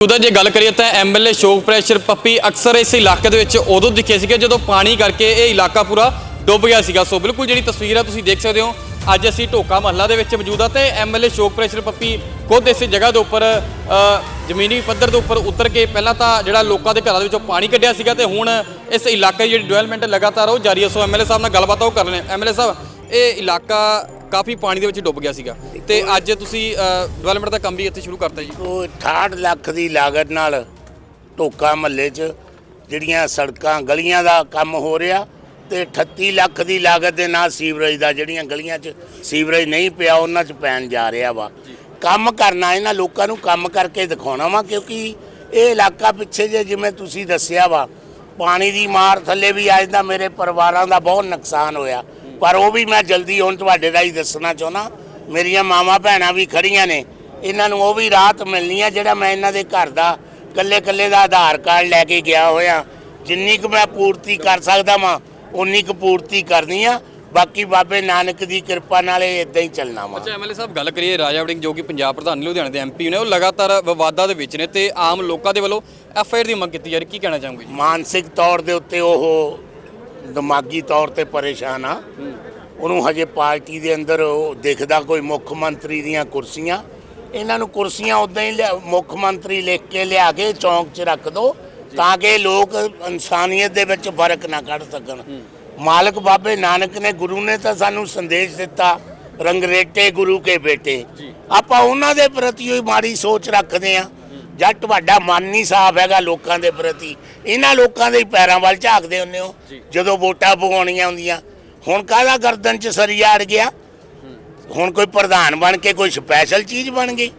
ਉਹਦਾ ਜੇ ਗੱਲ ਕਰੀਏ ਤਾਂ ਐਮਐਲਏ ਸ਼ੋਕ ਪ੍ਰੈਸ਼ਰ ਪੱਪੀ ਅਕਸਰ ਇਸ ਇਲਾਕੇ ਦੇ ਵਿੱਚ ਉਦੋਂ ਦਿਖੇ ਸੀਗੇ ਜਦੋਂ ਪਾਣੀ ਕਰਕੇ ਇਹ ਇਲਾਕਾ ਪੂਰਾ ਡੁੱਬ ਗਿਆ ਸੀਗਾ। ਸੋ ਬਿਲਕੁਲ ਜਿਹੜੀ ਤਸਵੀਰ ਹੈ ਤੁਸੀਂ ਦੇਖ ਸਕਦੇ ਹੋ। ਅੱਜ ਅਸੀਂ ਢੋਕਾ ਮਹੱਲਾ ਦੇ ਵਿੱਚ ਮੌਜੂਦ ਆ ਤੇ ਐਮਐਲਏ ਸ਼ੋਕ ਪ੍ਰੈਸ਼ਰ ਪੱਪੀ ਖੁਦ ਇਸ ਜਗ੍ਹਾ ਦੇ ਉੱਪਰ ਜ਼ਮੀਨੀ ਪੱਧਰ ਦੇ ਉੱਪਰ ਉਤਰ ਕੇ ਪਹਿਲਾਂ ਤਾਂ ਜਿਹੜਾ ਲੋਕਾਂ ਦੇ ਘਰਾਂ ਦੇ ਵਿੱਚੋਂ ਪਾਣੀ ਕੱਢਿਆ ਸੀਗਾ ਤੇ ਹੁਣ ਇਸ ਇਲਾਕੇ ਦੀ ਜਿਹੜੀ ਡਿਵੈਲਪਮੈਂਟ ਲਗਾਤਾਰ ਉਹ ਜਾਰੀ ਹੈ ਸੋ ਐਮਐਲਏ ਸਾਹਿਬ ਨਾਲ ਗੱਲਬਾਤ ਉਹ ਕਰ ਰਹੇ ਨੇ। ਐਮਐਲਏ ਸਾਹਿਬ, ਇਹ ਇਲਾਕਾ ਕਾਫੀ ਪਾਣੀ ਦੇ ਵਿੱਚ ਡੁੱਬ ਗਿਆ ਸੀਗਾ। ਤੇ ਅੱਜ ਤੁਸੀਂ ਡਿਵੈਲਪਮੈਂਟ ਦਾ ਕੰਮ ਵੀ ਇੱਥੇ ਸ਼ੁਰੂ ਕਰਤਾ ਜੀ। ਉਹ 68 ਲੱਖ ਦੀ ਲਾਗਤ ਨਾਲ ਢੋਕਾ ਮਹੱਲੇ 'ਚ ਜਿਹੜੀਆਂ ਸੜਕਾਂ ਗਲੀਆਂ ਦਾ ਕੰਮ ਹੋ ਰਿਹਾ ਤੇ 38 ਲੱਖ ਦੀ ਲਾਗਤ ਦੇ ਨਾਲ ਸੀਵਰੇਜ ਦਾ ਜਿਹੜੀਆਂ ਗਲੀਆਂ 'ਚ ਸੀਵਰੇਜ ਨਹੀਂ ਪਿਆ ਉਹਨਾਂ 'ਚ ਪੈਣ ਜਾ ਰਿਹਾ ਵਾ। ਕੰਮ ਕਰਨਾ ਇਹਨਾਂ ਲੋਕਾਂ ਨੂੰ ਕੰਮ ਕਰਕੇ ਦਿਖਾਉਣਾ ਵਾ ਕਿਉਂਕਿ ਇਹ ਇਲਾਕਾ ਪਿੱਛੇ ਜੇ ਜਿਵੇਂ ਤੁਸੀਂ ਦੱਸਿਆ ਵਾ ਪਾਣੀ ਦੀ ਮਾਰ ਥੱਲੇ ਵੀ ਅੱਜ ਦਾ ਮੇਰੇ ਪਰਿਵਾਰਾਂ ਦਾ ਬਹੁਤ ਨੁਕਸਾਨ ਹੋਇਆ। ਪਰ ਉਹ ਵੀ ਮੈਂ ਜਲਦੀ ਹੁਣ ਤੁਹਾਡੇ ਰਾਹੀਂ ਦੱਸਣਾ ਚਾਹੁੰਦਾ। ਮੇਰੀਆਂ ਮਾਵਾਂ ਭੈਣਾਂ ਵੀ ਖੜੀਆਂ ਨੇ। ਇਹਨਾਂ ਨੂੰ ਉਹ ਵੀ ਰਾਹਤ ਮਿਲਣੀ ਆ ਜਿਹੜਾ ਮੈਂ ਇਹਨਾਂ ਦੇ ਘਰ ਦਾ ਕੱਲੇ ਕੱਲੇ ਦਾ ਆਧਾਰ ਕਾਰਡ ਲੈ ਕੇ ਗਿਆ ਹੋਇਆ। ਜਿੰਨੀ ਕੁ ਮੈਂ ਪੂਰਤੀ ਕਰ ਸਕਦਾ ਵਾਂ ਉਨੀ ਕੁ ਪੂਰਤੀ ਕਰਨੀ ਆ। ਬਾਕੀ ਬਾਬੇ ਨਾਨਕ ਦੀ ਕਿਰਪਾ ਨਾਲ ਇਹ ਇਦਾਂ ਹੀ ਚੱਲਣਾ ਵਾ। ਅੱਛਾ ਐਮਐਲਏ ਸਾਹਿਬ ਗੱਲ ਕਰੀਏ ਰਾਜਾ ਵੜਿੰਗ ਜੋ ਕਿ ਪੰਜਾਬ ਪ੍ਰਧਾਨ ਲੁਧਿਆਣੇ ਦੇ ਐਮਪੀ ਨੇ ਉਹ ਲਗਾਤਾਰ ਵਿਵਾਦਾਂ ਦੇ ਵਿੱਚ ਨੇ ਤੇ ਆਮ ਲੋਕਾਂ ਦੇ ਵੱਲੋਂ ਐਫਆਈਆਰ ਦੀ ਮੰਗ ਕੀਤੀ ਜਾ ਰਹੀ। ਕੀ ਕਹਿਣਾ ਚਾਹੋਗੇ ਮਾਨਸਿਕ ਤੌਰ ਦੇ ਉੱਤੇ ਉਹ ਦਿਮਾਗੀ ਤੌਰ ਤੇ ਪਰੇਸ਼ਾਨ ਆ। ਉਹਨੂੰ ਹਜੇ ਪਾਰਟੀ ਦੇ ਅੰਦਰ ਉਹ ਦੇਖਦਾ ਕੋਈ ਮੁੱਖ ਮੰਤਰੀ ਦੀਆਂ ਕੁਰਸੀਆਂ। ਇਹਨਾਂ ਨੂੰ ਕੁਰਸੀਆਂ ਉਦਾਂ ਹੀ ਲਿਆ- ਮੁੱਖ ਮੰਤਰੀ ਲਿਖ ਕੇ ਲਿਆ ਕੇ ਚੌਂਕ 'ਚ ਰੱਖ ਦੋ ਤਾਂ ਕਿ ਲੋਕ ਇਨਸਾਨੀਅਤ ਦੇ ਵਿੱਚ ਫ਼ਰਕ ਨਾ ਕੱਢ ਸਕਣ। ਮਾਲਕ ਬਾਬੇ ਨਾਨਕ ਨੇ ਗੁਰੂ ਨੇ ਤਾਂ ਸਾਨੂੰ ਸੰਦੇਸ਼ ਦਿੱਤਾ ਰੰਗਰੇਟੇ ਗੁਰੂ ਕੇ ਬੇਟੇ। ਆਪਾਂ ਉਹਨਾਂ ਦੇ ਪ੍ਰਤੀ ਹੀ ਮਾੜੀ ਸੋਚ ਰੱਖਦੇ ਆ ਜਾਂ ਤੁਹਾਡਾ ਮਨ ਨਹੀਂ ਸਾਫ਼ ਹੈਗਾ ਲੋਕਾਂ ਦੇ ਪ੍ਰਤੀ। ਇਹਨਾਂ ਲੋਕਾਂ ਦੇ ਹੀ ਪੈਰਾਂ ਵੱਲ ਝਾਕਦੇ ਹੁੰਦੇ ਹੋ। ਜਦੋਂ ਵੋਟਾਂ ਪਵਾਉਣੀਆਂ ਹੁੰਦੀਆਂ। ਹੁਣ ਕਾਹਦਾ ਗਰਦਨ 'ਚ ਸਰੀਆ ਅੜ ਗਿਆ? ਹੁਣ ਕੋਈ ਪ੍ਰਧਾਨ ਬਣ ਕੇ ਕੋਈ ਸਪੈਸ਼ਲ ਚੀਜ਼ ਬਣ ਗਈ?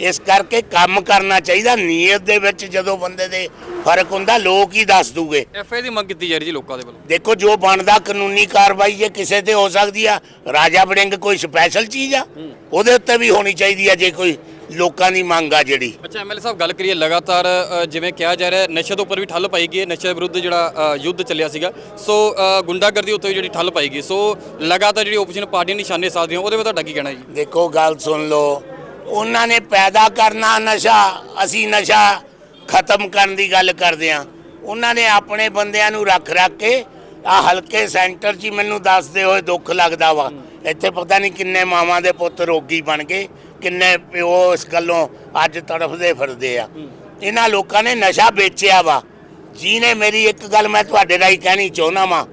ਇਸ ਕਰਕੇ ਕੰਮ ਕਰਨਾ ਚਾਹੀਦਾ। ਨੀਅਤ ਦੇ ਵਿੱਚ ਜਦੋਂ ਬੰਦੇ ਦੇ ਫ਼ਰਕ ਹੁੰਦਾ ਲੋਕ ਹੀ ਦੱਸ ਦੂਗੇ। ਐਫਆਈਆਰ ਦੀ ਮੰਗ ਕੀਤੀ ਜਾ ਰਹੀ ਜੀ ਲੋਕਾਂ ਦੇ ਵੱਲੋਂ। ਦੇਖੋ ਜੋ ਬਣਦਾ ਕਾਨੂੰਨੀ ਕਾਰਵਾਈ ਜੇ ਕਿਸੇ ਤੇ ਹੋ ਸਕਦੀ ਆ ਰਾਜਾ ਵੜਿੰਗ ਕੋਈ ਸਪੈਸ਼ਲ ਚੀਜ਼ ਆ ਉਹਦੇ ਉੱਤੇ ਵੀ ਹੋਣੀ ਚਾਹੀਦੀ ਆ ਜੇ ਕੋਈ ਲੋਕਾਂ ਦੀ ਮੰਗ ਆ ਜਿਹੜੀ। ਅੱਛਾ ਐਮਐਲਏ ਸਾਹਿਬ ਗੱਲ ਕਰੀਏ ਲਗਾਤਾਰ ਅ, ਜਿਵੇਂ ਕਿਹਾ ਜਾ ਰਿਹਾ ਹੈ, ਨਸ਼ੇ ਦੇ ਉੱਪਰ ਵੀ ਠੱਲ ਪਾਈ ਗਈ ਹੈ ਨਸ਼ੇ ਵਿਰੁੱਧ ਜਿਹੜਾ ਅ, ਯੁੱਧ ਚੱਲਿਆ ਸੀਗਾ। ਸੋ ਅ, ਗੁੰਡਾਗਰਦੀ ਉੱਤੇ ਵੀ ਜਿਹੜੀ ਠੱਲ ਪਾਈ ਗਈ। ਸੋ ਲਗਾਤਾਰ ਜਿਹੜੀ ਆਪੋਜੀਸ਼ਨ ਪਾਰਟੀਆਂ ਨਿਸ਼ਾਨੇ ਸਾਧਦੀਆਂ ਉਹਦੇ ਵਿੱਚ ਤੁਹਾਡਾ ਕੀ ਕਹਿਣਾ ਜੀ? ਦੇਖੋ ਗੱਲ ਸੁਣ ਲਓ। ਉਹਨਾਂ ਨੇ ਪੈਦਾ ਕਰਨਾ ਨਸ਼ਾ ਅਸੀਂ ਨਸ਼ਾ ਖਤਮ ਕਰਨ ਦੀ ਗੱਲ ਕਰਦੇ ਆ ਉਹਨਾਂ ਨੇ ਆਪਣੇ ਬੰਦਿਆਂ ਨੂੰ ਰੱਖ ਰੱਖ ਕੇ ਆ ਹਲਕੇ ਸੈਂਟਰ 'ਚ ਹੀ ਮੈਨੂੰ ਦੱਸਦੇ ਹੋਏ ਦੁੱਖ ਲੱਗਦਾ ਵਾ। ਇੱਥੇ ਪਤਾ ਨਹੀਂ ਕਿੰਨੇ ਮਾਵਾਂ ਦੇ ਪੁੱਤ ਰੋਗੀ ਬਣ ਗਏ। ਕਿੰਨੇ ਪਿਓ ਇਸ ਗੱਲੋਂ ਅੱਜ ਤੜਫਦੇ ਫਿਰਦੇ ਆ। ਇਹਨਾਂ ਲੋਕਾਂ ਨੇ ਨਸ਼ਾ ਵੇਚਿਆ ਵਾ। ਜਿਹਨੇ ਮੇਰੀ ਇੱਕ ਗੱਲ ਮੈਂ ਤੁਹਾਡੇ ਰਾਹੀਂ ਕਹਿਣੀ ਚਾਹੁੰਦਾ ਵਾਂ।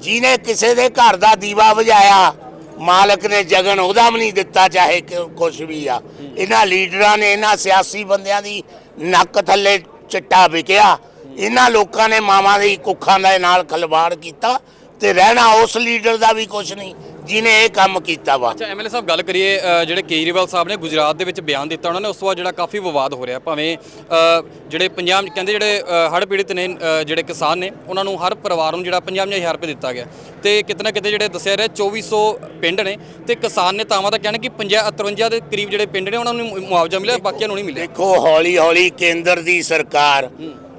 ਜਿਹਨੇ ਕਿਸੇ ਦੇ ਘਰ ਦਾ ਦੀਵਾ ਬੁਝਾਇਆ ਮਾਲਕ ਨੇ ਜਗਨ ਉਹਦਾ ਵੀ ਨਹੀਂ ਦਿੱਤਾ ਚਾਹੇ ਕੁਝ ਵੀ ਆ। ਇਹਨਾਂ ਲੀਡਰਾਂ ਨੇ, ਇਹਨਾਂ ਸਿਆਸੀ ਬੰਦਿਆਂ ਦੀ ਨੱਕ ਥੱਲੇ ਚਿੱਟਾ ਵਿਕਿਆ। ਇਹਨਾਂ ਲੋਕਾਂ ਨੇ ਮਾਵਾਂ ਦੀ ਕੁੱਖਾਂ ਦੇ ਨਾਲ ਖਲਵਾੜ ਕੀਤਾ। ਤੇ ਰਹਿਣਾ ਉਸ ਲੀਡਰ ਦਾ ਵੀ ਕੁਝ ਨਹੀਂ ਜਿਹਨੇ ਇਹ ਕੰਮ ਕੀਤਾ ਵਾ। ਅੱਛਾ ਐਮਐਲਏ ਸਾਹਿਬ ਗੱਲ ਕਰੀਏ ਅ, ਜਿਹੜੇ ਕੇਜਰੀਵਾਲ ਸਾਹਿਬ ਨੇ ਗੁਜਰਾਤ ਦੇ ਵਿੱਚ ਬਿਆਨ ਦਿੱਤਾ ਉਹਨਾਂ ਨੇ ਉਸ ਤੋਂ ਬਾਅਦ ਜਿਹੜਾ ਕਾਫੀ ਵਿਵਾਦ ਹੋ ਰਿਹਾ। ਭਾਵੇਂ ਅ, ਜਿਹੜੇ ਪੰਜਾਬ ਕਹਿੰਦੇ ਜਿਹੜੇ ਹੜ੍ਹ ਪੀੜਿਤ ਨੇ ਅ, ਜਿਹੜੇ ਕਿਸਾਨ ਨੇ ਉਹਨਾਂ ਨੂੰ ਹਰ ਪਰਿਵਾਰ ਨੂੰ ਜਿਹੜਾ 55000 ਰੁਪਏ ਦਿੱਤਾ ਗਿਆ। ਤੇ ਕਿਤੇ ਨਾ ਕਿਤੇ ਜਿਹੜੇ ਦੱਸਿਆ ਰਿਹਾ 2400 ਪਿੰਡ ਨੇ ਤੇ ਕਿਸਾਨ ਨੇਤਾਵਾਂ ਦਾ ਕਹਿਣਾ ਕਿ 50 53 ਦੇ ਕਰੀਬ ਜਿਹੜੇ ਪਿੰਡ ਨੇ ਉਹਨਾਂ ਨੂੰ ਮੁ- ਮੁਆਵਜ਼ਾ ਮਿਲਿਆ ਬਾਕੀਆਂ ਨੂੰ ਨਹੀਂ ਮਿਲਿਆ। ਦੇਖੋ ਹੌਲੀ ਹੌਲੀ ਕੇਂਦਰ ਦੀ ਸਰਕਾਰ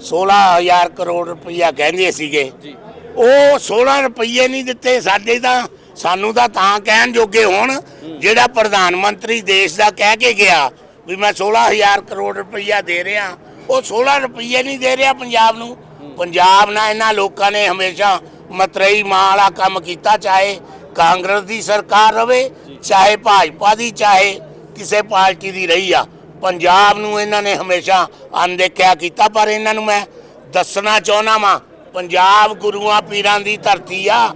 16000 ਕਰੋੜ ਰੁਪਈਆ ਕਹਿੰਦੇ ਸੀਗੇ। ਜੀ। ਉਹ 16 ਰੁਪਈਏ ਨਹੀਂ ਦਿੱਤੇ, ਸਾਡੇ ਤਾਂ, ਸਾਨੂੰ ਤਾਂ ਤਾਂ ਕਹਿਣ ਜੋਗੇ ਹੋਣ, ਜਿਹੜਾ ਪ੍ਰਧਾਨ ਮੰਤਰੀ ਦੇਸ਼ ਦਾ ਕਹਿ ਕੇ ਗਿਆ ਵੀ ਮੈਂ 16000 ਕਰੋੜ ਰੁਪਈਆ ਦੇ ਰਿਹਾ। ਉਹ 16 ਰੁਪਈਏ ਨਹੀਂ ਦੇ ਰਿਹਾ ਪੰਜਾਬ ਨੂੰ। ਪੰਜਾਬ ਨਾਲ ਇਹਨਾਂ ਲੋਕਾਂ ਨੇ ਹਮੇਸ਼ਾ ਮਤਰਈ ਮਾਂ ਵਾਲਾ ਕੰਮ ਕੀਤਾ, ਚਾਹੇ ਕਾਂਗਰਸ ਦੀ ਸਰਕਾਰ ਰਵੇ, ਚਾਹੇ ਭਾਜਪਾ ਦੀ, ਚਾਹੇ ਕਿਸੇ ਪਾਰਟੀ ਦੀ ਰਹੀ ਆ। ਪੰਜਾਬ ਨੂੰ ਇਹਨਾਂ ਨੇ ਹਮੇਸ਼ਾ ਅਣਦੇਖਿਆ ਕੀਤਾ, ਪਰ ਇਹਨਾਂ ਨੂੰ ਮੈਂ ਦੱਸਣਾ ਚਾਹੁੰਦਾ ਵਾਂ ਪੰਜਾਬ ਗੁਰੂਆਂ ਪੀਰਾਂ ਦੀ ਧਰਤੀ ਆ।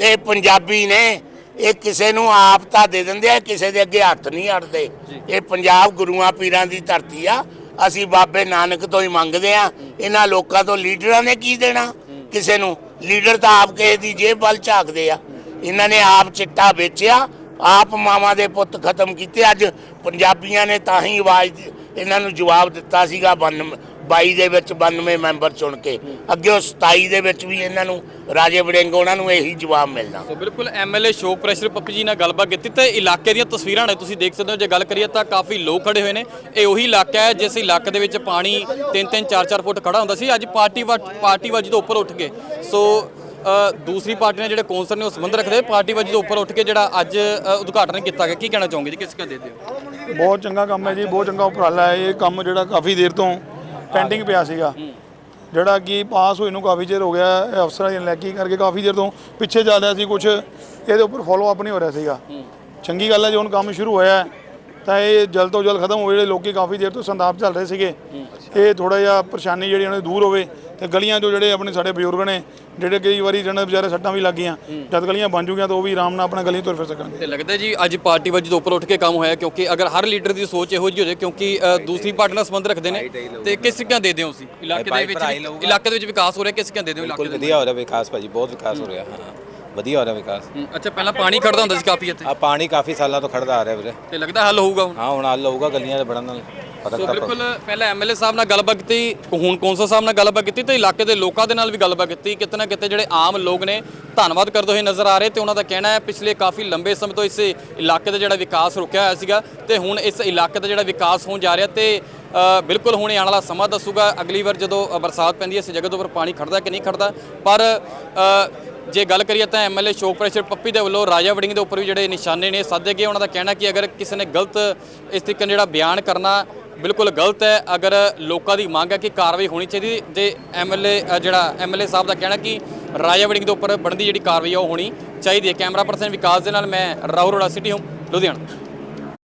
ਇਹ ਪੰਜਾਬੀ ਨੇ ਇਹ ਕਿਸੇ ਨੂੰ ਆਪ ਤਾਂ ਦੇ ਦਿੰਦੇ ਆ ਕਿਸੇ ਦੇ ਅੱਗੇ ਹੱਥ ਨਹੀਂ ਅੜਦੇ। ਇਹ ਪੰਜਾਬ ਗੁਰੂਆਂ ਪੀਰਾਂ ਦੀ ਧਰਤੀ ਆ। ਅਸੀਂ ਬਾਬੇ ਨਾਨਕ ਤੋਂ ਹੀ ਮੰਗਦੇ ਆ। ਇਹਨਾਂ ਲੋਕਾਂ ਤੋਂ ਲੀਡਰਾਂ ਨੇ ਕੀ ਦੇਣਾ? ਕਿਸੇ ਨੂੰ। ਲੀਡਰ ਤਾਂ ਆਪ ਕਿਸੇ ਦੀ ਜੇਬ ਵੱਲ ਝਾਕਦੇ ਆ। ਇਹਨਾਂ ਨੇ ਆਪ ਚਿੱਟਾ ਵੇਚਿਆ। ਆਪ ਮਾਵਾਂ ਦੇ ਪੁੱਤ ਖਤਮ ਕੀਤੇ। ਅੱਜ ਪੰਜਾਬੀਆਂ ਨੇ ਤਾਂ ਹੀ ਆਵਾਜ਼ ਇਹਨਾਂ ਨੂੰ ਜਵਾਬ ਦਿੱਤਾ ਸੀਗਾ 92 22 ਦੇ ਵਿੱਚ 92 ਮੈਂਬਰ ਚੁਣ ਕੇ। ਅੱਗੇ ਉਹ 27 ਦੇ ਵਿੱਚ ਵੀ ਇਹਨਾਂ ਨੂੰ ਰਾਜੇ ਵੜਿੰਗ ਉਹਨਾਂ ਨੂੰ ਇਹੀ ਜਵਾਬ ਮਿਲਣਾ। ਸੋ ਬਿਲਕੁਲ ਐਮਐਲਏ ਸ਼ੋਕ ਪ੍ਰੈਸ਼ਰ ਪੱਪੀ ਜੀ ਨਾਲ ਗੱਲਬਾਤ ਕੀਤੀ। ਤੇ ਇਲਾਕੇ ਦੀਆਂ ਤਸਵੀਰਾਂ ਨੇ ਤੁਸੀਂ ਦੇਖ ਸਕਦੇ ਹੋ ਜੇ ਗੱਲ ਕਰੀਏ ਤਾਂ ਕਾਫੀ ਲੋਕ ਖੜੇ ਹੋਏ ਨੇ। ਇਹ ਉਹੀ ਇਲਾਕਾ ਹੈ ਜਿਸ ਇਲਾਕੇ ਦੇ ਵਿੱਚ ਪਾਣੀ 3-3 4-4 ਫੁੱਟ ਖੜਾ ਹੁੰਦਾ ਸੀ। ਅੱਜ ਪਾਰਟੀ ਵਾ- ਪਾਰਟੀ ਵਾਜੀ ਤੋਂ ਉੱਪਰ ਉੱਠ ਕੇ ਸੋ ਦੂਸਰੀ ਪਾਰਟੀ ਨਾਲ ਜਿਹੜੇ ਕੌਂਸਲ ਨੇ ਉਹ ਸੰਬੰਧ ਰੱਖਦੇ ਪਾਰਟੀ ਵਜੋਂ ਤੋਂ ਉੱਪਰ ਉੱਠ ਕੇ ਜਿਹੜਾ ਅੱਜ ਉਦਘਾਟਨ ਕੀਤਾ ਗਿਆ ਕੀ ਕਹਿਣਾ ਚਾਹੋਗੇ ਜੀ? ਕਿਸ ਕਾ ਦੇ ਦਿਓ? ਬਹੁਤ ਚੰਗਾ ਕੰਮ ਹੈ ਜੀ ਬਹੁਤ ਚੰਗਾ ਉਪਰਾਲਾ ਹੈ। ਇਹ ਕੰਮ ਜਿਹੜਾ ਕਾਫੀ ਦੇਰ ਤੋਂ ਪੈਂਡਿੰਗ ਪਿਆ ਸੀਗਾ। ਜਿਹੜਾ ਕਿ ਪਾਸ ਹੋਏ ਨੂੰ ਕਾਫੀ ਚਿਰ ਹੋ ਗਿਆ ਇਹ ਅਫਸਰਾਂ ਦੀ ਨਲਾਇਕੀ ਕਰਕੇ ਕਾਫੀ ਦੇਰ ਤੋਂ ਪਿੱਛੇ ਚੱਲਦਾ ਸੀ ਕੁਝ ਇਹਦੇ ਉੱਪਰ ਫੋਲੋ ਅਪ ਨਹੀਂ ਹੋ ਰਿਹਾ ਸੀਗਾ। ਚੰਗੀ ਗੱਲ ਹੈ ਜੇ ਹੁਣ ਕੰਮ ਸ਼ੁਰੂ ਹੋਇਆ ਹੈ, ਤਾਂ ਇਹ ਜਲਦ ਤੋਂ ਜਲਦ ਖਤਮ ਹੋਵੇ ਜਿਹੜੇ ਲੋਕੀ ਕਾਫੀ ਦੇਰ ਤੋਂ ਸੰਤਾਪ ਚੱਲ ਰਹੇ ਸੀਗੇ। ਇਹ ਥੋੜਾ ਜਿਹਾ ਪਰੇਸ਼ਾਨੀ ਜਿਹੜੀ ਉਹਨਾਂ ਦੀ ਦੂਰ ਹੋਵੇ ਤੇ ਗਲੀਆਂ 'ਚੋਂ ਜਿਹੜੇ ਆਪਣੇ ਸਾਡੇ ਬਜ਼ੁਰਗ ਨੇ ਜਿਹੜੇ ਕਈ ਵਾਰੀ ਜਿਹਨਾਂ ਵਿਚਾਰੇ ਸੱਟਾਂ ਵੀ ਲੱਗ ਗਈਆਂ ਜਦ ਗਲੀਆਂ ਬਣ ਜੂਗੀਆਂ ਤਾਂ ਉਹ ਵੀ ਆਰਾਮ ਨਾਲ ਆਪਣਾ ਗਲੀ ਤੁਰ ਫਿਰ ਸਕਣਗੇ। ਤੇ ਲੱਗਦਾ ਜੀ ਅੱਜ ਪਾਰਟੀ ਵਜੋਂ ਤੋਂ ਉੱਪਰ ਉੱਠ ਕੇ ਕੰਮ ਹੋਇਆ ਕਿਉਂਕਿ ਅਗਰ ਹਰ ਲੀਡਰ ਦੀ ਸੋਚ ਇਹੋ ਜਿਹੀ ਹੋ ਜਾਏ ਕਿਉਂਕਿ ਅ, ਦੂਸਰੀ ਪਾਰਟੀ ਨਾਲ ਸੰਬੰਧ ਰੱਖਦੇ ਨੇ ਤੇ ਕਿਸ ਕਿਆਂ ਦੇ ਦਿਓ ਤੁਸੀਂ? ਇਲਾਕੇ ਦੇ ਵਿੱਚ ਇਲਾਕੇ ਦੇ ਵਿੱਚ ਵਿਕਾਸ ਹੋ ਰਿਹਾ ਕਿਸ ਕਿਆਂ ਦੇ ਦਿਓ ਇਲਾਕੇ ਬਿਲਕੁਲ ਦੇ ਵਧੀਆ ਹੋ ਰਿਹਾ ਵਿਕਾਸ ਭਾਜੀ ਬਹੁਤ ਵਿਕਾਸ ਹੋ ਰਿਹਾ ਹਾਂ। ਵਧੀਆ ਹੋ ਰਿਹਾ ਵਿਕਾਸ। ਹੂੰ, ਅੱਛਾ ਪਹਿਲਾਂ ਪਾਣੀ ਖੜਦਾ ਹੁੰਦਾ ਸੀ ਕਾਫੀ ਇੱਥੇ। ਆ ਪਾਣੀ ਕਾਫੀ ਸਾਲਾਂ ਤੋਂ ਖੜਦਾ ਆ ਰਿਹਾ ਵੀਰੇ। ਤੇ ਲੱਗਦਾ ਹੱਲ ਹੋਊਗਾ ਹੁਣ? ਹਾਂ ਹੁਣ ਹੱਲ ਹੋਊਗਾ ਗਲੀਆਂ ਦੇ ਬੜਨ ਨਾਲ। ਸੋ ਬਿਲਕੁਲ ਪਹਿਲਾਂ ਐਮਐਲਏ ਸਾਹਿਬ ਨਾਲ ਗੱਲਬਾਤ ਕੀਤੀ ਹੁਣ ਕੌਂਸਲ ਸਾਹਿਬ ਨਾਲ ਗੱਲਬਾਤ ਕੀਤੀ ਤੇ ਇਲਾਕੇ ਦੇ ਲੋਕਾਂ ਦੇ ਨਾਲ ਵੀ ਗੱਲਬਾਤ ਕੀਤੀ। ਕਿਤੇ ਨਾ ਕਿਤੇ ਜਿਹੜੇ ਆਮ ਲੋਕ ਨੇ ਧੰਨਵਾਦ ਕਰਦੇ ਹੋਏ ਨਜ਼ਰ ਆ ਰਹੇ ਤੇ ਉਹਨਾਂ ਦਾ ਕਹਿਣਾ ਹੈ ਪਿਛਲੇ ਕਾਫੀ ਲੰਬੇ ਸਮੇਂ ਤੋਂ ਇਸ ਇਲਾਕੇ ਦਾ ਜਿਹੜਾ ਵਿਕਾਸ ਰੁਕਿਆ ਹੋਇਆ ਸੀਗਾ ਤੇ ਹੁਣ ਇਸ ਇਲਾਕੇ ਦਾ ਜਿਹੜਾ ਵਿਕਾਸ ਹੋਣ ਜਾ ਰਿਹਾ ਤੇ ਬਿਲਕੁਲ ਹੁਣ ਆਉਣ ਵਾਲਾ ਸਮਾਂ ਦੱਸੂਗਾ। ਅਗਲੀ ਵਾਰ ਜਦੋਂ ਬਰਸਾਤ ਪੈਂਦੀ ਹੈ ਇਸ ਜਗ੍ਹਾ ਤੋਂ ਉੱਪਰ ਪਾਣੀ ਖੜਦਾ ਕਿ ਨਹੀਂ ਖੜਦਾ? ਪਰ ਜੇ ਗੱਲ ਕਰੀਏ ਤਾਂ ਐਮਐਲਏ ਸ਼ੋਕ ਪ੍ਰੈਸ਼ਰ ਪੱਪੀ ਦੇ ਵੱਲੋਂ ਰਾਜਾ ਵੜਿੰਗ ਦੇ ਉੱਪਰ ਵੀ ਜਿਹੜੇ ਨਿਸ਼ਾਨੇ ਨੇ ਸਾਧੇ ਗਏ ਉਹਨਾਂ ਦਾ ਕਹਿਣਾ ਕਿ ਅਗਰ ਕਿਸੇ ਨੇ ਗਲਤ ਇਸ ਤਰੀਕੇ ਜਿਹੜਾ ਬਿਆਨ ਕਰਨਾ ਬਿਲਕੁਲ ਗਲਤ ਹੈ। ਅਗਰ ਲੋਕਾਂ ਦੀ ਮੰਗ ਹੈ ਕਿ ਕਾਰਵਾਈ ਹੋਣੀ ਚਾਹੀਦੀ, ਤੇ ਐਮਐਲਏ ਜਿਹੜਾ ਐਮਐਲਏ ਸਾਹਿਬ ਦਾ ਕਹਿਣਾ ਕਿ ਰਾਜਾ ਵੜਿੰਗ ਦੇ ਉੱਪਰ ਬਣਦੀ ਜਿਹੜੀ ਕਾਰਵਾਈ ਆ, ਉਹ ਹੋਣੀ ਚਾਹੀਦੀ ਹੈ। ਕੈਮਰਾ ਪਰਸਨ ਵਿਕਾਸ ਦੇ ਨਾਲ ਮੈਂ ਰਾਹੁਲ ਰੋੜਾ ਸਿਟੀ ਹੂੰ ਲੁਧਿਆਣਾ।